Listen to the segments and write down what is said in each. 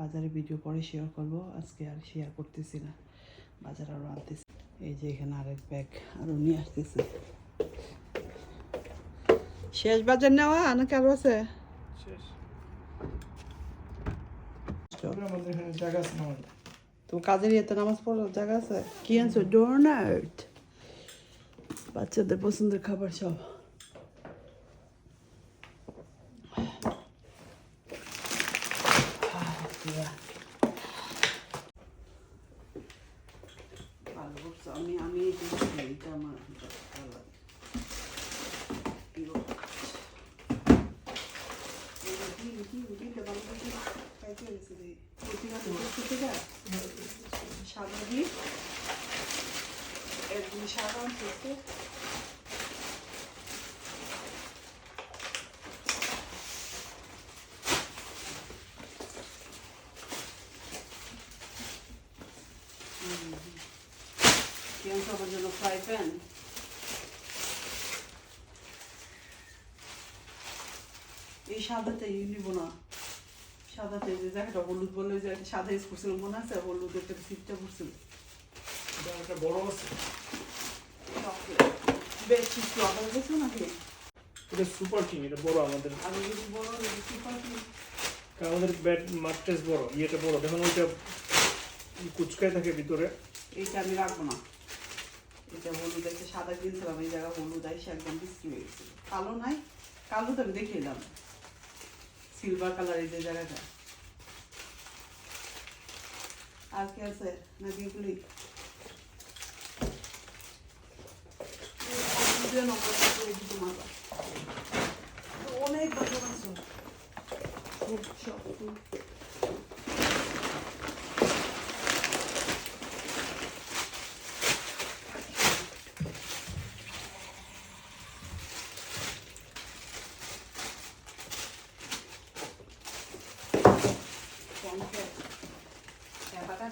বাজারে ভিডিও পরে শেয়ার করব। আজকে আর শেয়ার করতেছি না। বাজার আরও আনতেছি। এই যে এখানে আরেক ব্যাগ আরও নিয়ে আসতেছে। শেষ বাজার নেওয়া? নাকি আরও আছে? তো কাজের ইয়েতে নামাজ পড়ার জায়গা আছে? কি আনছো? ডোনাট বাচ্চাদের পছন্দের খাবার সব ভালো করছ। আমি আমি এইটা খাই, এইটা আমার ভালো লাগে। প্রিয় কাজ। এইটা কি, কি, কিটা ভালো করছ? খাইতে গেছে রে। কোথি গাছে বসতে থেকে? সাদা একদিন সাদা সবার জন্য ফ্রাই প্যান এই ইউ নিব না। সাদাতে যে জায়গাটা হলুদ বলে যে একটা সাদা ইউজ করছিল মনে আছে? হলুদ একটা সিটটা করছিল বড় আছে। বেশ কিছু অর্ডার গেছো নাকি? এটা সুপার কিং এটা বড় আমাদের। আমি যদি বড় সুপার আমাদের ব্যাট বড় ইয়েটা বড়। দেখুন ওইটা কুচকায় থাকে ভিতরে। এইটা আমি রাখব না। এটা হলুদ একটা সাদা কিনছিলাম এই জায়গা হলুদ আইসে একদম বিক্রি হয়ে গেছে কালো নাই কালো তো আমি দেখিয়ে দিলাম। সিলভার কালারের যে জায়গাটা। আর কি আছে? নাকি এগুলি? অনেক বাজার আছে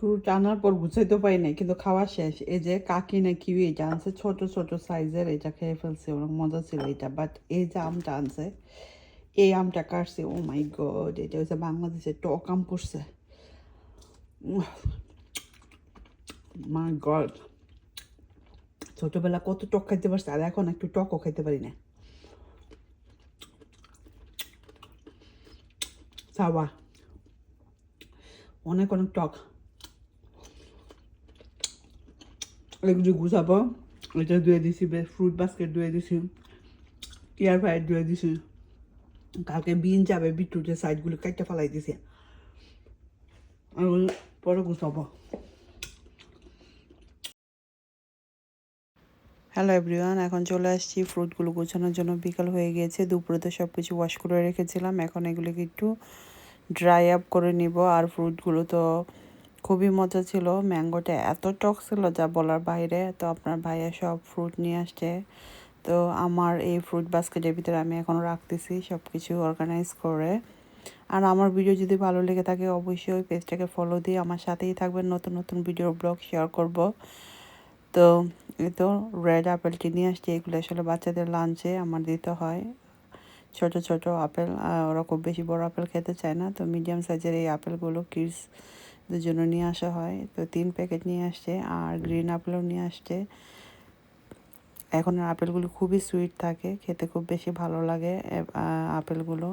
ফ্রুট আনার পর গুছাইতে পারি নাই, কিন্তু খাওয়া শেষ। এই যে কাকি না কিউই, এটা আনছে ছোট ছোট সাইজের এটা খেয়ে ফেলছে, অনেক মজা ছিল এটা। বাট এই যে আমটা আনছে, এই আমটা কাটছে ও মাই গড এটা হচ্ছে বাংলাদেশে টক আম করছে। মাই গড ছোটবেলা কত টক খাইতে পারছে, আর এখন একটু টকও খাইতে পারি না। সাবা অনেক অনেক টক। এগুলি গুছাবো এটা ধুয়ে দিছি ফ্রুট বাস্কেট ধুয়ে দিছি এয়ার ফ্রায়ার ধুয়ে দিছি কালকে বিন যাবে বিটরুটের সাইডগুলো কাটতে ফেলাই দিছি পরে গুছাবো হ্যালো এভরিওয়ান এখন চলে আসছি ফ্রুটগুলো গোছানোর জন্য। বিকাল হয়ে গিয়েছে দুপুরে তো সব কিছু ওয়াশ করে রেখেছিলাম। এখন এগুলোকে একটু ড্রাই আপ করে নিব। আর ফ্রুটগুলো তো খুবই মজা ছিল। ম্যাঙ্গোটা এত টক ছিল যা বলার বাইরে। তো আপনার ভাইয়া সব ফ্রুট নিয়ে আসছে। তো আমার এই ফ্রুট বাস্কেটের ভিতরে আমি এখন রাখতেছি সব কিছু অর্গানাইজ করে। আর আমার ভিডিও যদি ভালো লেগে থাকে অবশ্যই পেজটাকে ফলো দিয়ে আমার সাথেই থাকবেন। নতুন নতুন ভিডিও ব্লগ শেয়ার করব। তো এই তো রেড আপেলটি নিয়ে আসছি। এগুলো আসলে বাচ্চাদের লাঞ্চে আমার দিতে হয়। ছোট ছোট আপেল ওরা খুব বেশি বড় আপেল খেতে চায় না। তো মিডিয়াম সাইজের এই আপেলগুলো কিডসদের জন্য নিয়ে আসা হয়। তো তিন প্যাকেট নিয়ে আসছে, আর গ্রিন আপেলও নিয়ে আসছে। এখন আপেলগুলো খুবই সুইট থাকে, খেতে খুব বেশি ভালো লাগে আপেলগুলো।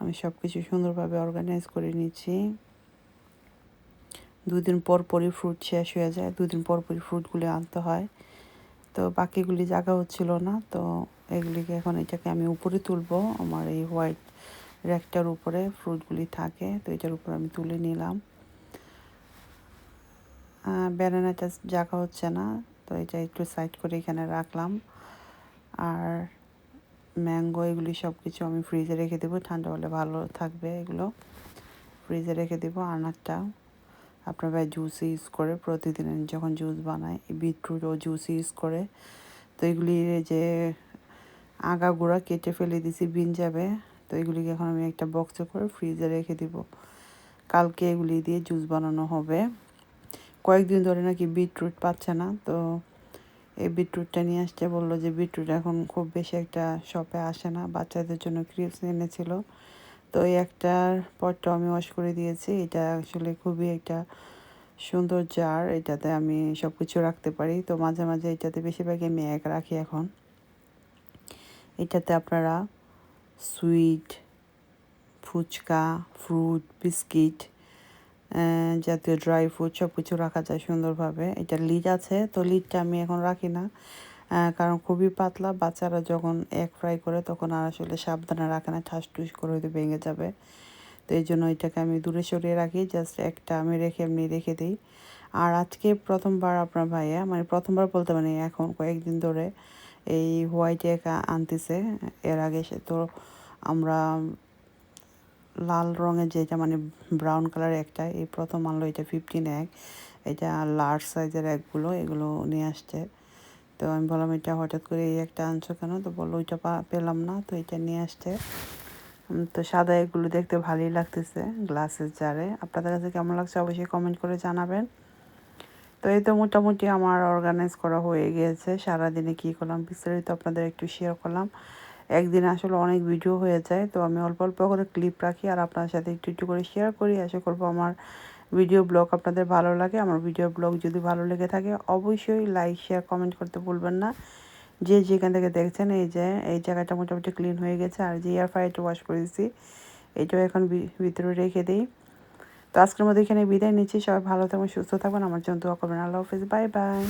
আমি সব কিছু সুন্দরভাবে অর্গানাইজ করে নিচ্ছি। দুদিন পর পরই ফ্রুট শেষ হয়ে যায়, দুদিন পর পরই ফ্রুটগুলি আনতে হয়। তো বাকিগুলি জায়গা হচ্ছিল না, তো এগুলিকে এখন এটাকে আমি উপরে তুলবো। আমার এই হোয়াইট র্যাকটার উপরে ফ্রুটগুলি থাকে, তো এটার উপর আমি তুলে নিলাম। ব্যানানাটা জাগা হচ্ছে না, তো এটা একটু সাইড করে এখানে রাখলাম। আর ম্যাঙ্গো এগুলি সব কিছু আমি ফ্রিজে রেখে দেবো, ঠান্ডা হলে ভালো থাকবে এগুলো। ফ্রিজে রেখে দেবো আনারটা। আপনার ভাই জুস ইউজ করে প্রতিদিন যখন জুস বানায় বিটরুট ও জুস ইউজ করে। তো এগুলি যে আগাগুড়া কেটে ফেলে দিছি, বিন যাবে। তো এগুলিকে এখন আমি একটা বক্সে করে ফ্রিজে রেখে দিব। কালকে এগুলি দিয়ে জুস বানানো হবে। কয়েকদিন ধরে নাকি বিটরুট পাচ্ছে না, তো এই বিটরুটটা নিয়ে আসছে বলল যে বিটরুট এখন খুব বেশি একটা শপে আসে না, বাচ্চাদের জন্য ক্রিপস এনেছিল। তো এই একটার পরটা আমি ওয়াশ করে দিয়েছি, এটা আসলে খুবই একটা সুন্দর জার এটাতে আমি সব কিছু রাখতে পারি। তো মাঝে মাঝে এটাতে বেশিরভাগই আমি এক রাখি এখন। এটাতে আপনারা সুইট, ফুচকা, ফ্রুট, বিস্কিট জাতীয় ড্রাই ফ্রুট সব কিছু রাখা যায় সুন্দরভাবে। এটা লিড আছে, তো লিডটা আমি এখন রাখি না কারণ খুবই পাতলা। বাচ্চারা যখন এক ফ্রাই করে তখন আর আসলে সাবধানে রাখে না, ঠাস টুস করে হয়তো ভেঙে যাবে। তো এই জন্য এটাকে আমি দূরে সরিয়ে রাখি জাস্ট একটা আমি রেখে এমনি রেখে দিই। আর আজকে প্রথমবার আপনার ভাইয়া মানে প্রথমবার বলতে মানে এখন কয়েকদিন ধরে এই হোয়াইট এগ আনতেছে, এর আগে সে তো আমরা লাল রঙের যেটা মানে ব্রাউন কালারের একটা, এই প্রথম আনলো এটা ফিফটিন এক, এটা লার্জ সাইজের একগুলো, এগুলো নিয়ে আসছে। তো আমি বললাম, এটা হঠাৎ করে এই একটা আনছো কেন? তো বলল, ওইটা পেলাম না। তো এটা নিয়ে আসছে। তো সাদা এগুলো দেখতে ভালোই লাগতেছে গ্লাসের জারে আপনাদের কাছে কেমন লাগছে অবশ্যই কমেন্ট করে জানাবেন। তো এই তো মোটামুটি আমার অর্গানাইজ করা হয়ে গিয়েছে। সারাদিনে কী করলাম, বিস্তারিত আপনাদের একটু শেয়ার করলাম। একদিন আসলে অনেক ভিডিও হয়ে যায়, তো আমি অল্প অল্প করে ক্লিপ রাখি আর আপনার সাথে একটু একটু করে শেয়ার করি। আশা করব আমার ভিডিও ব্লগ আপনাদের ভালো লাগে। আমার ভিডিও ব্লগ যদি ভালো লেগে থাকে, অবশ্যই লাইক শেয়ার কমেন্ট করতে ভুলবেন না। যে যেখান থেকে দেখছেন, এই যে, এই জায়গাটা মোটামুটি ক্লিন হয়ে গেছে আর যে এয়ার ফ্রাইটা ওয়াশ করেছি, এটাও এখন ভিতরে রেখে দিই। তো আজকের মধ্যে এখানে বিদায় নিচ্ছি। সবাই ভালো থাকবেন, সুস্থ থাকবেন। আমার জন্য দোয়া করবেন। আল্লাহ হাফিজ। Bye bye